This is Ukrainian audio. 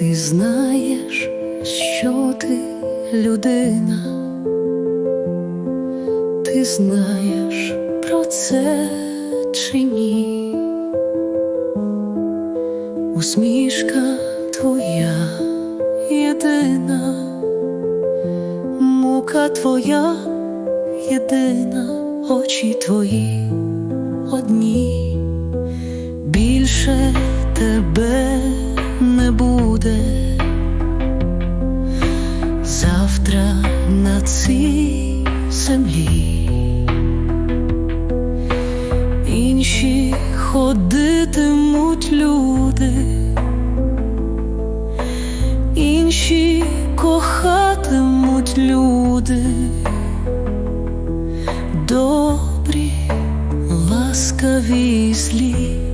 знаєш, що ти людина, ти знаєш про це чи ні? Усмішка твоя єдина, мука твоя єдина, очі твої землі. Інші ходитимуть люди, інші кохатимуть люди, добрі, ласкаві злі.